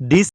this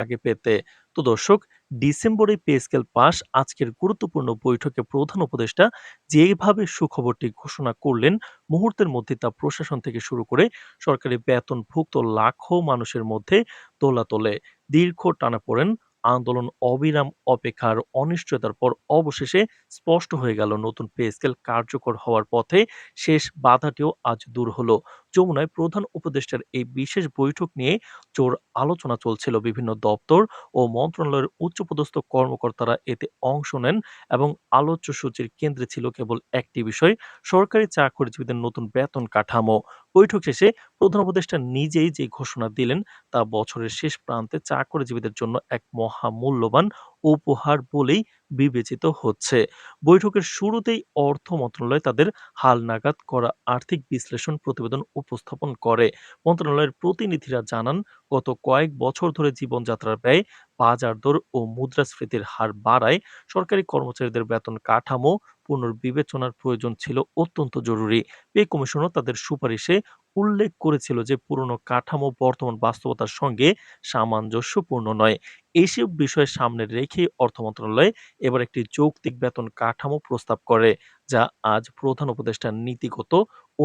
আগে পেতে। তো দর্শক, ডিসেম্বরে পে স্কেল পাস আজকের গুরুত্বপূর্ণ বৈঠকে প্রধান উপদেষ্টা যেভাবে সুখবরটি ঘোষণা করলেন, মুহূর্তের মধ্যে তা প্রশাসন থেকে শুরু করে সরকারি বেতনভুক্ত লাখো মানুষের মধ্যে তোলা তোলে দীর্ঘ টানাপোড়েন, আন্দোলন, অবিরাম অপেক্ষার অনিশ্চয়তার পর অবশেষে স্পষ্ট হয়ে গেল নতুন পে স্কেল কার্যকর হওয়ার পথে শেষ বাধাটিও আজ দূর হলো। যমুনায় প্রধান উপদেষ্টার এই বিশেষ বৈঠক নিয়ে জোর আলোচনা চলছিল বিভিন্ন দপ্তর ও মন্ত্রণালয়ের উচ্চপদস্থ কর্মকর্তারা এতে অংশ নেন এবং আলোচ্য সূচির কেন্দ্রে ছিল কেবল একটি বিষয় সরকারি চাকরিজীবীদের নতুন বেতন কাঠামো বৈঠক শেষে প্রধান উপদেষ্টা নিজেই যে ঘোষণা দিলেন, তা বছরের শেষ প্রান্তে চাকরিজীবীদের জন্য এক মহামূল্যবান উপহার বলেই বিবেচিত হচ্ছে। বৈঠকের শুরুতেই অর্থ মন্ত্রণালয় তাদের হালনাগাদ করা আর্থিক বিশ্লেষণ প্রতিবেদন উপস্থাপন করে। মন্ত্রণালয়ের প্রতিনিধিরা জানান, গত কয়েক বছর ধরে জীবনযাত্রার ব্যয় বাজার দর ও মুদ্রাস্ফীতির হার বাড়ায় সরকারি কর্মচারীদের বেতন কাঠামো পুনর্বিবেচনার প্রয়োজন ছিল অত্যন্ত জরুরি। পে কমিশনও তাদের সুপারিশে উল্লেখ করেছিল যে পুরনো কাঠামো বর্তমান বাস্তবতার সঙ্গে সামঞ্জস্যপূর্ণ নয়। এইসব বিষয় সামনে রেখে অর্থ মন্ত্রণালয় এবার একটি যৌক্তিক বেতন কাঠামো প্রস্তাব করে, যা আজ প্রধান উপদেষ্টার নীতিগত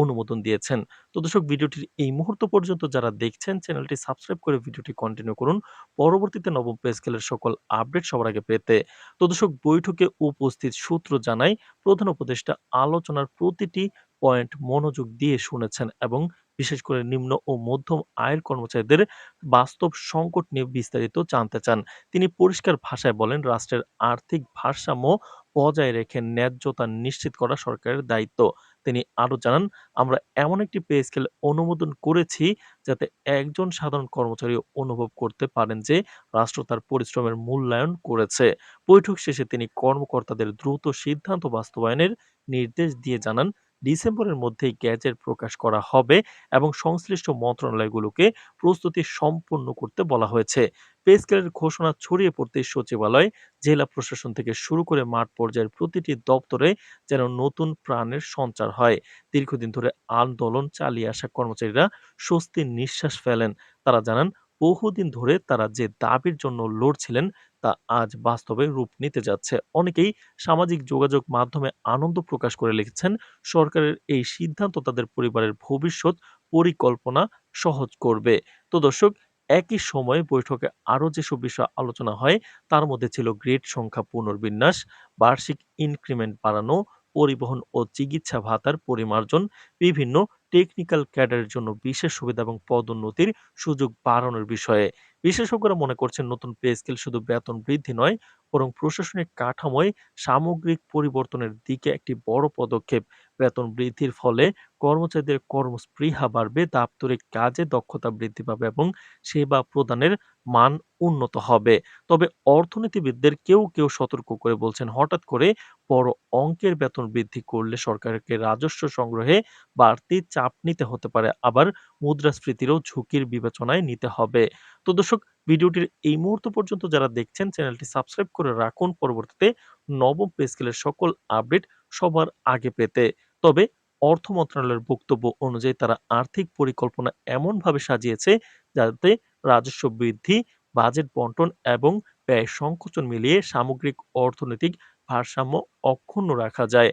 অনুমোদন দিয়েছেন। তো দর্শক, ভিডিওটির এই মুহূর্ত পর্যন্ত যারা দেখছেন, চ্যানেলটি সাবস্ক্রাইব করে ভিডিওটি কন্টিনিউ করুন। পরবর্তীতে নবম পে স্কেলের সকল আপডেট সবার আগে পেতে। তো দর্শক, বৈঠকে উপস্থিত সূত্র জানায়, প্রধান উপদেষ্টা আলোচনার প্রতিটি পয়েন্ট মনোযোগ দিয়ে শুনেছেন এবং বিশেষ করে নিম্ন ও মধ্যম আয়ের কর্মচারীদের বাস্তব সংকট নিয়ে বিস্তারিত জানতে চান। তিনি পরিষ্কার ভাষায় বলেন, রাষ্ট্রের আর্থিক ভারসাম্য বজায় রেখে ন্যায্যতা নিশ্চিত করা সরকারের দায়িত্ব। তিনি আরও জানান, আমরা এমন একটি পে স্কেল অনুমোদন করেছি যাতে একজন সাধারণ কর্মচারী অনুভব করতে পারেন যে রাষ্ট্র তার পরিশ্রমের মূল্যায়ন করেছে। বৈঠক শেষে তিনি কর্মকর্তাদের দ্রুত সিদ্ধান্ত বাস্তবায়নের নির্দেশ দিয়ে জানান ডিসেম্বরের মধ্যেই গ্যাজেট প্রকাশ করা হবে এবং সংশ্লিষ্ট মন্ত্রণালয়গুলোকে প্রস্তুতি সম্পন্ন করতে বলা হয়েছে। পে স্কেলের ঘোষণা ছড়িয়ে পড়তে সচিবালয়, জেলা প্রশাসন থেকে শুরু করে মাঠ পর্যায়ের প্রতিটি দপ্তরে যেন নতুন প্রাণের সঞ্চার হয়। দীর্ঘদিন ধরে আন্দোলন চালিয়ে আসা কর্মচারীরা স্বস্তির নিঃশ্বাস ফেলেন। তারা জানান বহুদিন ধরে তারা যে দাবির জন্য লড়ছিলেন, তা আজ বাস্তবে রূপ নিতে যাচ্ছে। অনেকেই সামাজিক যোগাযোগ মাধ্যমে আনন্দ প্রকাশ করে লিখেছেন, সরকারের এই সিদ্ধান্ত তাদের পরিবারের ভবিষ্যৎ পরিকল্পনা সহজ করবে। তো দর্শক, একই সময়ে বৈঠকে আরও যেসব বিষয় আলোচনা হয়, তার মধ্যে ছিল গ্রেড সংখ্যা পুনর্বিন্যাস, বার্ষিক ইনক্রিমেন্ট বাড়ানো, পরিবহন ও চিকিৎসা ভাতার পরিমার্জন, বিভিন্ন টেকনিক্যাল ক্যাডারের জন্য বিশেষ সুবিধা এবং পদোন্নতির সুযোগ বাড়ানোর বিষয়ে বিশেষজ্ঞরা মনে করছেন নতুন পে স্কেল শুধু বেতন বৃদ্ধি নয়, বরং প্রশাসনিক কাঠামোয় সামগ্রিক পরিবর্তনের দিকে একটি বড় পদক্ষেপ। বেতন বৃদ্ধির ফলে কর্মচারীদের কর্মস্পৃহা বাড়বে, দাপ্তরিক কাজে দক্ষতা বৃদ্ধি পাবে এবং সেবা প্রদানের মান উন্নত হবে। তবে অর্থনীতিবিদদের কেউ কেউ সতর্ক করে বলছেন, হঠাৎ করে বড় অঙ্কের বেতন বৃদ্ধি করলে সরকারকে রাজস্ব সংগ্রহে বাড়তি চাপ নিতে হতে পারে। আবার মুদ্রাস্ফীতিরও ঝুঁকির বিবেচনায় নিতে হবে। তো দর্শক, ভিডিওটির এই মুহূর্ত পর্যন্ত যারা দেখছেন, চ্যানেলটি সাবস্ক্রাইব করে রাখুন। পরবর্তীতে নবম পে স্কেলের সকল আপডেট সবার আগে পেতে। তবে অর্থ মন্ত্রণালয়ের বক্তব্য অনুযায়ী তারা আর্থিক পরিকল্পনা এমনভাবে সাজিয়েছে যাতে রাজস্ব বৃদ্ধি, বাজেট বন্টন এবং ব্যয় সংকোচন মিলিয়ে সামগ্রিক অর্থনৈতিক ভারসাম্য অক্ষুণ্ণ রাখা যায়।